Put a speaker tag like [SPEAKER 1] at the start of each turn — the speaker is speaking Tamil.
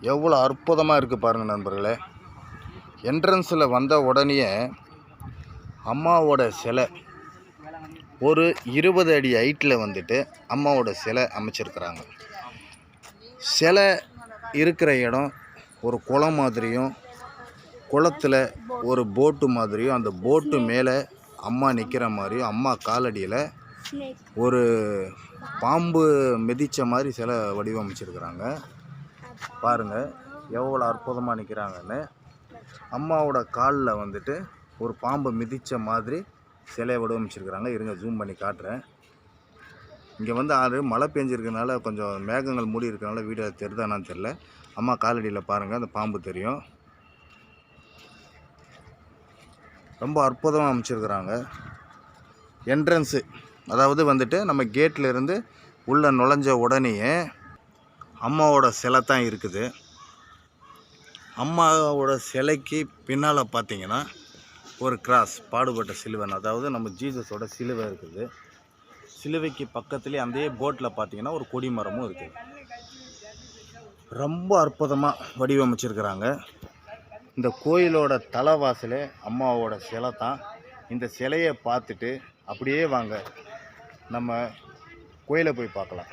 [SPEAKER 1] எவ்வளோ அற்புதமாக இருக்குது பாருங்கள் நண்பர்களே. என்ட்ரன்ஸில் வந்த உடனேயே அம்மாவோட சிலை ஒரு இருபது அடி ஹைட்டில் வந்துட்டு அம்மாவோட சிலை அமைச்சிருக்கிறாங்க. சிலை இருக்கிற இடம் ஒரு குளம் மாதிரியும் குளத்தில் ஒரு போட்டு மாதிரியும் அந்த போட்டு மேலே அம்மா நிற்கிற மாதிரியும் அம்மா காலடியில் ஒரு பாம்பு மிதித்த மாதிரி சிலை வடிவமைச்சிருக்கிறாங்க. பாருங்கள் எவ்வளோ அற்புதமாக நிற்கிறாங்கன்னு அம்மாவோட காலில் வந்துட்டு ஒரு பாம்பை மிதித்த மாதிரி சிலையை வடிவமைச்சிருக்கிறாங்க. இருங்க ஜூம் பண்ணி காட்டுறேன். இங்கே வந்து ஆறு மழை பெஞ்சிருக்கனால கொஞ்சம் மேகங்கள் மூடி இருக்கனால வீடியோ தெரிதானான்னு தெரில அம்மா காலடியில் பாருங்கள் அந்த பாம்பு தெரியும். ரொம்ப அற்புதமாக அமைச்சிருக்கிறாங்க. என்ட்ரன்ஸு அதாவது வந்துட்டு நம்ம கேட்டில் இருந்து உள்ளே நுழைஞ்ச உடனேயே அம்மாவோட சிலை தான் இருக்குது. அம்மாவோட சிலைக்கு பின்னால் பார்த்தீங்கன்னா ஒரு கிராஸ் பாடுபட்ட சிலுவன். அதாவது நம்ம ஜீசஸோட சிலுவை இருக்குது. சிலுவைக்கு பக்கத்துலேயே அந்த போட்டில் பார்த்தீங்கன்னா ஒரு கொடி மரமும் இருக்குது. ரொம்ப அற்புதமாக வடிவமைச்சிருக்கிறாங்க. இந்த கோயிலோட தலைவாசலே அம்மாவோட சிலை தான். இந்த சிலையை பார்த்துட்டு அப்படியே வாங்க. நம்ம கோயிலை போய் பார்க்கலாம்.